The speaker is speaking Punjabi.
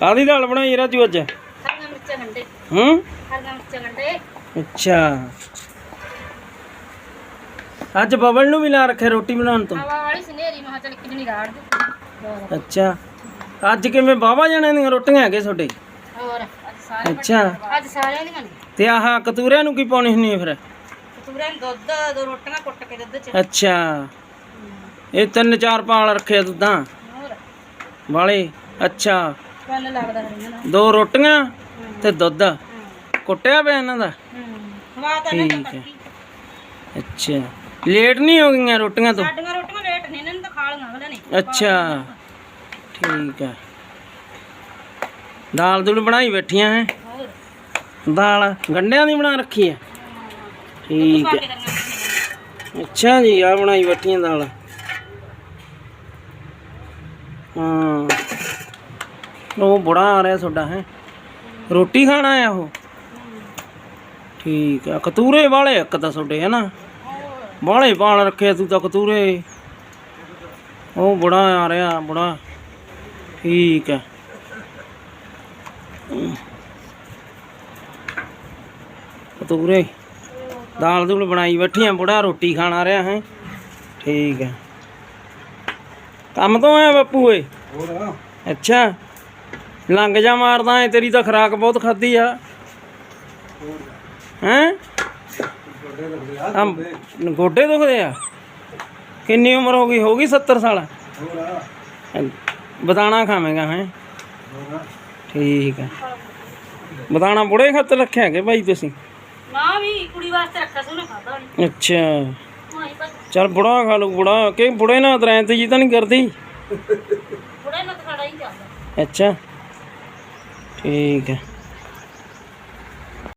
ਕਾਦੀ ਦਾਲ ਬਣਾਈ ਰਾਜੂ ਅੱਜ? ਹਰੀਆਂ ਮਿਰਚਾਂ ਗੰਡੇ ਹੂੰ? ਹਰੀਆਂ ਮਿਰਚਾਂ ਗੰਡੇ ਅੱਛਾ। ਅੱਜ ਬਬਲ ਨੂੰ ਵੀ ਲਾ ਰੱਖਿਆ ਰੋਟੀ ਬਣਾਉਣ ਤੋਂ। ਹਵਾ ਵਾਲੀ ਸਨੇਰੀ ਮਹਾ ਚਲ ਕਿੰਨੀ ਰਾੜ ਦਿੱਤੀ। ਹੋਰ। ਅੱਛਾ। ਅੱਜ ਕਿਵੇਂ ਬਾਵਾ ਜਣਿਆਂ ਦੀਆਂ ਰੋਟੀਆਂ ਹੈਗੇ ਤੁਹਾਡੇ? ਹੋਰ ਅੱਜ ਸਾਰੇ ਅੱਛਾ। ਅੱਜ ਸਾਰਿਆਂ ਦੀਆਂ ਨੇ ਤੇ ਆਹ ਕਤੂਰਿਆਂ ਨੂੰ ਕੀ ਪਾਉਣੀ ਹੁੰਨੀ ਹੈ ਫਿਰ? ਕਤੂਰਿਆਂ ਨੂੰ ਦੁੱਧ ਦੋ ਰੋਟੀਆਂ ਕੁੱਟ ਕੇ ਦੁੱਧ ਚ। ਅੱਛਾ। ਇਹ ਤਿੰਨ ਚਾਰ ਪਾਲ ਰੱਖੇ ਦੁੱਧਾਂ। ਵਾਲੇ। ਅੱਛਾ। ਲੱਗਦਾ ਨਾ। ਦੋ ਰੋਟੀਆਂ ਤੇ ਦੁੱਧ। ਕੁੱਟਿਆ ਪਿਆ ਇਹਨਾਂ ਦਾ? ਤਾਂ ਨਹੀਂ ਠੀਕ ਹੈ। ਪੱਕੀ ਅੱਛਾ। ਲੇਟ ਨਹੀਂ ਹੋ ਗਈਆਂ ਰੋਟੀਆਂ ਤੋਂ? ਸਾਡੀਆਂ ਰੋਟੀਆਂ ਲੇਟ ਨੇ ਇਹਨਾਂ ਨੂੰ ਤਾਂ ਖਾ ਲਈਆਂ ਅਗਲੇ ਨੇ। ਅੱਛਾ। ਠੀਕ ਹੈ। ਦਾਲ ਦੂਲ ਬਣਾਈ ਬੈਠੀਆਂ ਹੈ? ਹੋਰ? ਦਾਲ ਗੰਡਿਆਂ ਦੀ ਬਣਾ ਰੱਖੀ ਹੈ। ਠੀਕ ਹੈ। ਅੱਛਾ ਜੀ ਆ ਬਣਾਈ ਬੈਠੀਆਂ ਦਾਲ। ਹਾਂ। ਉਹ ਬੜਾ ਆ ਰਿਹਾ ਤੁਹਾਡਾ ਹੈ? ਰੋਟੀ ਖਾਣਾ ਆ ਉਹ? ਠੀਕ ਆ ਕਤੂਰੇ ਵਾਲੇ ਇੱਕ ਤਾਂ ਤੁਹਾਡੇ ਹੈ ਨਾ ਬਾਲੇ ਪਾਲ ਰੱਖੇ ਤੂੰ ਤਾਂ ਕਤੂਰੇ। ਉਹ ਬੜਾ ਆ ਰਿਹਾ ਬੜਾ। ਠੀਕ ਹੈ ਕਤੂਰੇ ਦਾਲ ਦੂਲ ਬਣਾਈ ਬੈਠੀਆਂ ਬੁੜਾ ਰੋਟੀ ਖਾਣ ਆ ਰਿਹਾ ਹੈ? ਠੀਕ ਹੈ ਕੰਮ ਤੋਂ ਆਇਆ ਬਾਪੂ ਓਏ? ਅੱਛਾ। ਲੰਗ ਜਾ ਮਾਰਦਾ ਏ ਤੇਰੀ ਤਾਂ ਖਰਾਕ ਬਹੁਤ ਖਾਦੀ ਆ। ਹੈਂ? ਗੋਡੇ ਦੁਖਦੇ ਆ। ਕਿੰਨੀ ਉਮਰ ਹੋ ਗਈ? ਹੋ ਗਈ 70 ਸਾਲ? ਬਦਾਣਾ ਖਾਵੇਂਗਾ ਹੈ ਠੀਕ ਹੈ ਬਦਾਣਾ ਬੁੜੇ ਖਾਤਰ ਰੱਖਿਆ ਕਿ ਭਾਈ ਤੁਸੀਂ? ਨਾ ਵੀ ਕੁੜੀ ਵਾਸਤੇ ਰੱਖਿਆ ਸੀ ਉਹਨੇ ਖਾਦਾ ਨਹੀਂ ਅੱਛਾ। ਚਲ ਬੁੜਾ ਖਾ ਲੂ ਬੁੜਾ। ਕਿ ਬੁੜੇ ਨਾਲ ਦਰੈਂਤ ਜੀ ਤਾਂ ਨਹੀਂ ਕਰਦੀ? ਥੋੜਾ ਨਾ ਖਾੜਾ ਹੀ ਚੱਲਦਾ ਅੱਛਾ। ਠੀਕ ਹੈ